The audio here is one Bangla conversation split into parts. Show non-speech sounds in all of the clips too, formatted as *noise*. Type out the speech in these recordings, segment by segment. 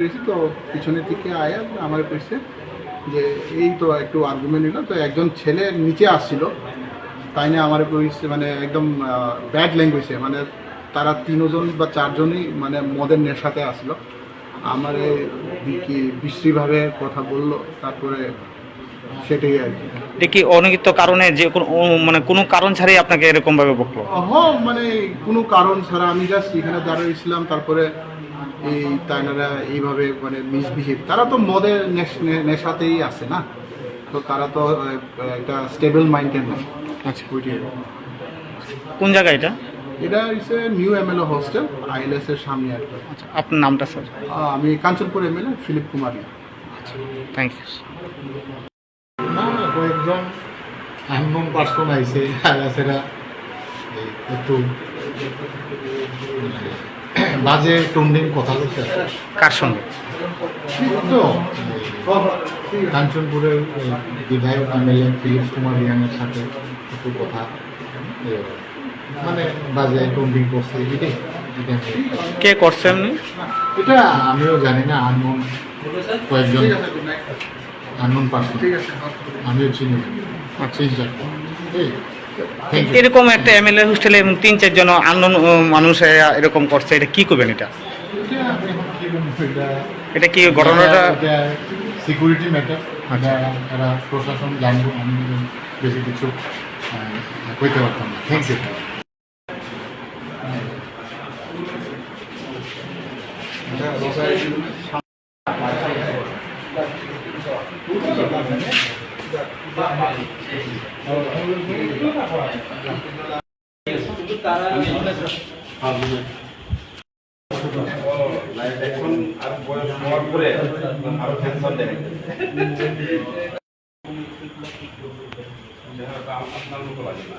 করেছি তো পিছনের দিকে আয়া আমার কইছে যে এই তো একটু আর্গুমেন্ট নিল তো একজন ছেলে নিচে আসছিল। তাই না আমার কইছে মানে একদম ব্যাড ল্যাঙ্গুয়েজে মানে তারা তিনজন বা চারজনই মানে মদের নেশাতে আসলো। আমার কি বিশ্রীভাবে কথা বলল তারপরে সেটাই আর কি। এটা কি অনিহিত কারণে যে কোনো মানে কোনো কারণ ছাড়াই আপনাকে এরকম ভাবে বকলো? হ মানে কোনো কারণ ছাড়া আমি জাস্ট এখানে দাঁড়িয়েছিলাম তারপরে এই তাইনারা এইভাবে মানে মিসবিহেভ তারা তো মদের নেশ- নে- নেশাতেই আছে না? তো তারা তো একটা স্টেবল মাইন্ডের না আচ্ছা। কোন জায়গা এটা? এটা হচ্ছে নিউ এমএলএ হোস্টেল আইএলএস এর সামনে আর কি। আচ্ছা আপনার নামটা স্যার? আমি Kanchanpur MLA Philip Kumari. Thank you না কয়েকজন আননোন পার্সন আইছে আগাছেরা একটু বাজে টন্ডিং কথা বলছে কার সঙ্গে? তো কাঞ্চনপুরের বিধায়ক এমএলএ ফিলিপ কুমার রিয়াংয়ের সাথে একটু কথা। মানে বাজে টন্ডিং করছে। এটাই এটা কে করছে এমনি এটা আমিও জানি না আনমন কয়েকজন। Unknown person. ঠিক আছে আমিও চিনি। আচ্ছা। এরকম একটা এমএলএ হোস্টেলে তিন চারজন আন্দোলন মানুষ এরকম করছে এটা কি করবেন এটা? এটা কি ঘটনাটা? সিকিউরিটি ম্যাটার আচ্ছা। এরা প্রশাসন জানব আমি বেশি কিছু কইতে পারতাম না। থ্যাংক ইউ এখন আর বয়স হওয়ার পরে আরও ক্যান্সার দেখা আপনার মতো লাগে না।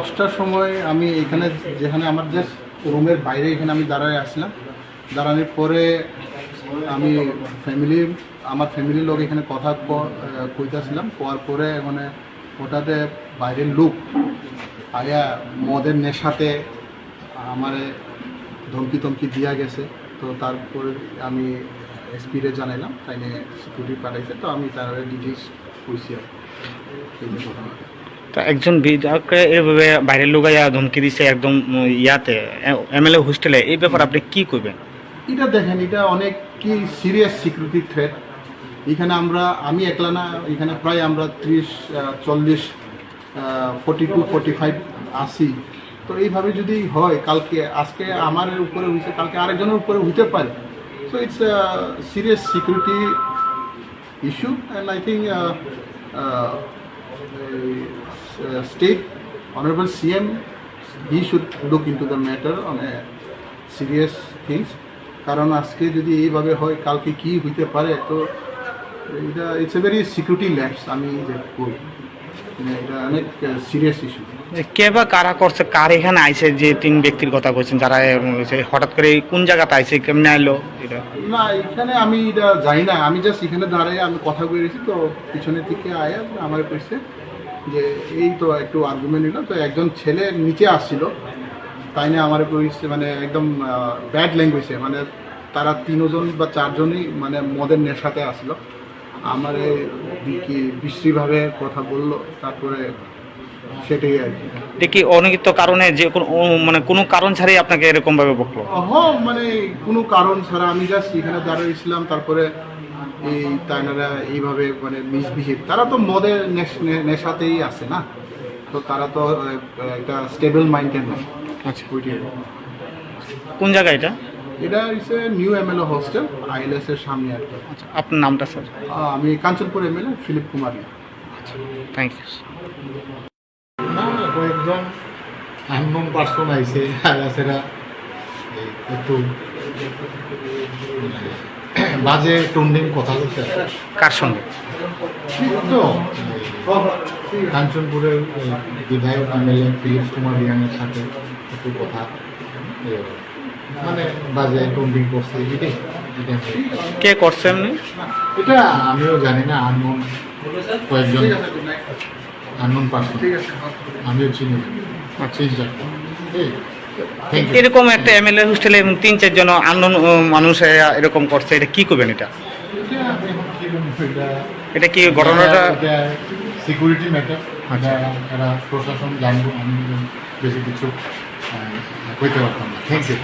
দশটার সময় আমি এখানে যেখানে আমার জাস্ট রুমের বাইরে এখানে আমি দাঁড়ায় আসলাম। দাঁড়ানোর পরে আমি ফ্যামিলি আমার ফ্যামিলির লোক এখানে কথা কইতাছিলাম। কোয়ার পরে মানে ওটাতে বাইরের লোক আয়া মদের নেশাতে আমার ধমকি টমকি দিয়া গেছে। তো তারপরে আমি এসপিরে জানাইলাম তাই নিয়ে সিকিউরিটি পাঠাইছে। তো আমি তার ডিটেলস কইছি আর কি, এই ঘটনাটা। একজন বিধায়ককে এভাবে বাইরের লোক ধমকি দিছে একদম ইয়াতে এমএলএ হোস্টেলে, এই ব্যাপারে আপনি কি করবেন এটা দেখেন, এটা অনেক কি সিরিয়াস সিকিউরিটি থ্রেট এখানে আমরা, আমি একলা না, এখানে প্রায় আমরা ত্রিশ চল্লিশ ফোর্টি টু ফোর্টি ফাইভ আসি তো এইভাবে যদি হয়, কালকে, আজকে আমার উপরে হয়েছে কালকে আরেকজনের উপরে হইতে পারে। So it's serious security issue and I think uh, state honorable CM he should look into the matter on a serious things কারণ আজকে যদি এইভাবে হয় কালকে কি হইতে পারে তো এটা it's a very security lapse আমি যে কই মানে এটা অনেক সিরিয়াস ইস্যু যে কে বা কারা করছে কার এখানে আইছে যে তিন ব্যক্তির কথা বলছেন যারা হঠাৎ করে কোন জায়গাতে আইছে কেমনে আইলো এটা? না এখানে আমি এটা জানি না আমি জাস্ট এখানে দাঁড়িয়ে আমি কথা বলেছি তো পিছনের দিকে আয়া আমার কইছে যে এই তো একটু আর্গুমেন্ট নিল তো একজন ছেলে নিচে আসছিল তাই না আমার কইছে মানে একদম ব্যাড ল্যাঙ্গুয়েজে মানে তারা তিনজন বা চারজনই মানে মদের নেশাতে আসলো। আমার কি বিশ্রীভাবে কথা বলল তারপরে সেটাই আর কি। এটা কি কারণে যে কোনো মানে কোনো কারণ ছাড়াই আপনাকে এরকম ভাবে বকলো? হ মানে কোনো কারণ ছাড়া আমি জাস্ট এখানে দাঁড়িয়েছিলাম তারপরে এই তাইনারা এইভাবে মানে মিসবিহেভ তারা তো মদের নেশ- নে- নেশাতেই আছে না? তো তারা তো একটা স্টেবল মাইন্ডের নয় আচ্ছা। কোন জায়গা এটা? এটা হচ্ছে নিউ এমএলএ হোস্টেল আইএলএস এর সামনে আর কি। আচ্ছা আপনার নামটা স্যার? আমি Kanchanpur MLA Philip Kumari. Thank you না কয়েকজন আননোন পার্সন আইছে আইয়াছেরা একটু বাজে টন্ডিং কথা বলছে কার সঙ্গে? তো কাঞ্চনপুরের বিধায়ক এমএলএ ফিলিপস কুমার রিয়াংয়ের সাথে একটু কথা। মানে বাজে টন্ডিং করছে এটাই কে করছে এমনি? এটা আমিও জানি না আননোন কয়েকজন আননোন পার্সন। ঠিক আমিও চিনি। আচ্ছা। ঠিক এরকম একটা এমএলএ হোস্টেলে এবং তিন চারজন আননোন মানুষ এরকম করছে এটা কি করবেন এটা? এটা কি ঘটনাটা? সিকিউরিটি ম্যাটার আচ্ছা। এরা প্রশাসন জানব আমি বেশি কিছু কইতে পারতাম না। থ্যাংক ইউ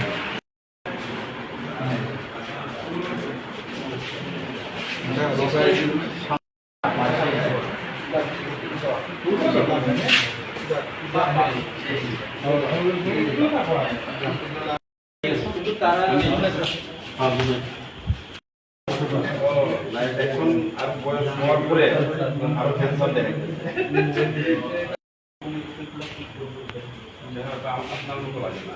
এখন আর বয়স হওয়ার পরে আরও ক্যান্সার দেখা আপনার মতো লাগে না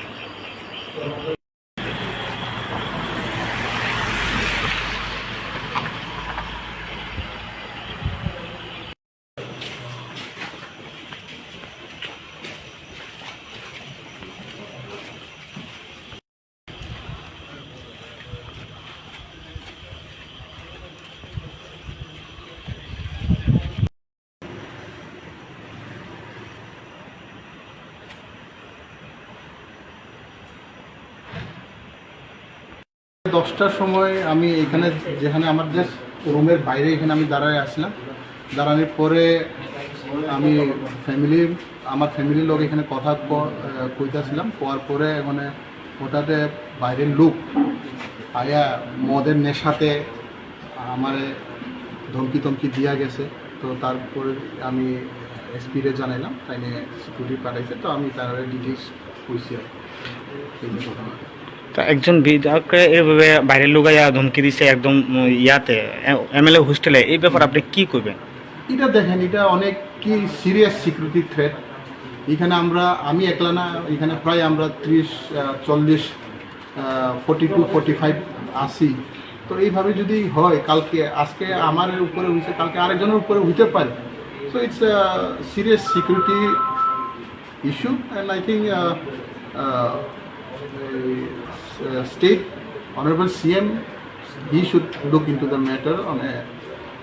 দশটার সময় আমি এখানে যেখানে আমার যে রুমের বাইরে এখানে আমি দাঁড়ায় আসলাম। দাঁড়ানোর পরে আমি ফ্যামিলি আমার ফ্যামিলির লোক এখানে কথা কইতেছিলাম। কোয়ার পরে মানে ওটাতে বাইরের লোক আয়া মদের নেশাতে আমার ধমকি টমকি দিয়া গেছে। তো তারপরে আমি এসপিরে জানাইলাম তাই নিয়ে সিকিউরিটি পাঠাইছে। তো আমি তার ডিটেলস কইছি আর। এই ঘটনাটা। একজন বিধায়ককে এইভাবে বাইরের লোক আয়া ধমকি দিছে একদম ইয়াতে এমএলএ হোস্টেলে, এই ব্যাপার আপনি কি করবেন এটা দেখেন, এটা অনেক কি সিরিয়াস সিকিউরিটি থ্রেট এখানে আমরা, আমি একলা না, এখানে প্রায় আমরা ত্রিশ চল্লিশ ফোর্টি টু ফোর্টি ফাইভ আসি তো এইভাবে যদি হয়, কালকে, আজকে আমার উপরে হয়েছে কালকে আরেকজনের উপরে হইতে পারে। So it's serious security issue and I think uh, uh, uh, state honorable CM he should look into the matter on a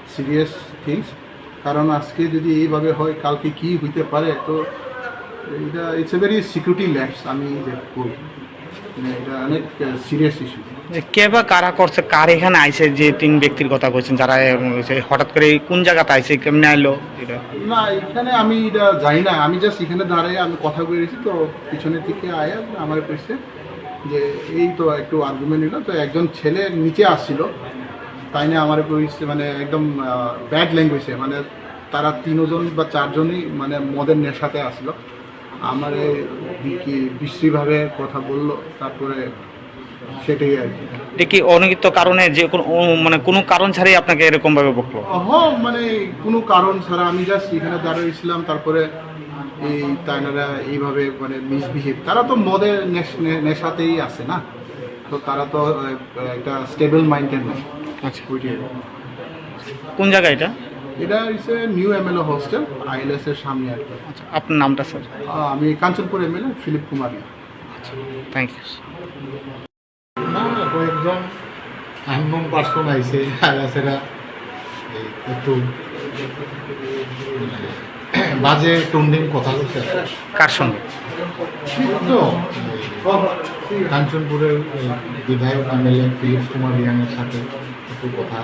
serious things কারণ আজকে যদি এইভাবে হয় কালকে কি হইতে পারে তো এটা it's a very security lapse আমি যে করি মানে এটা অনেক সিরিয়াস ইস্যু যে কে বা কারা করছে কার এখানে আইছে যে তিন ব্যক্তির কথা বলছেন যারা হঠাৎ করে কোন জায়গাতে আইছে কেমনে আইলো এটা? না এখানে আমি এটা জানি না আমি জাস্ট এখানে দাঁড়িয়ে আমি কথা বলেছি তো পিছনের দিকে আয়া আমার কইছে যে এই তো একটু আর্গুমেন্ট নিল তো একজন ছেলে নিচে আসছিল। তাই না আমার মানে একদম ব্যাড ল্যাঙ্গুয়েজে মানে তারা তিনজন বা চারজনই মানে মদের নেশাতে আসলো। আমার কি বিশ্রীভাবে কথা বলল তারপরে সেটাই আর কি। এটা কি কারণে যে কোনো মানে কোনো কারণ ছাড়াই আপনাকে এরকমভাবে বকলো? হ মানে কোনো কারণ ছাড়া আমি জাস্ট এখানে দাঁড়িয়েছিলাম তারপরে এই তাইনারা এইভাবে মানে মিসবিহেভ তারা তো মদের নেশ- নেশাতেই আছে না? তো তারা তো একটা স্টেবল মাইন্ডের নয় আচ্ছা। কোন জায়গা এটা? এটা হচ্ছে নিউ এমএলএ হোস্টেল আইএলএস এর সামনে আর কি। আচ্ছা আপনার নামটা স্যার? আমি Kanchanpur MLA Philip Kumari. Thank you না কয়েকজন আননোন পার্সন আইছে আইয়াছেরা একটু মানে *clears throat* বাজে টন্ডিং কথা বলছে। কার সঙ্গে? তো কাঞ্চনপুরের বিধায়ক এমএলএ ফিলিপস কুমার রিয়াংয়ের সাথে একটু কথা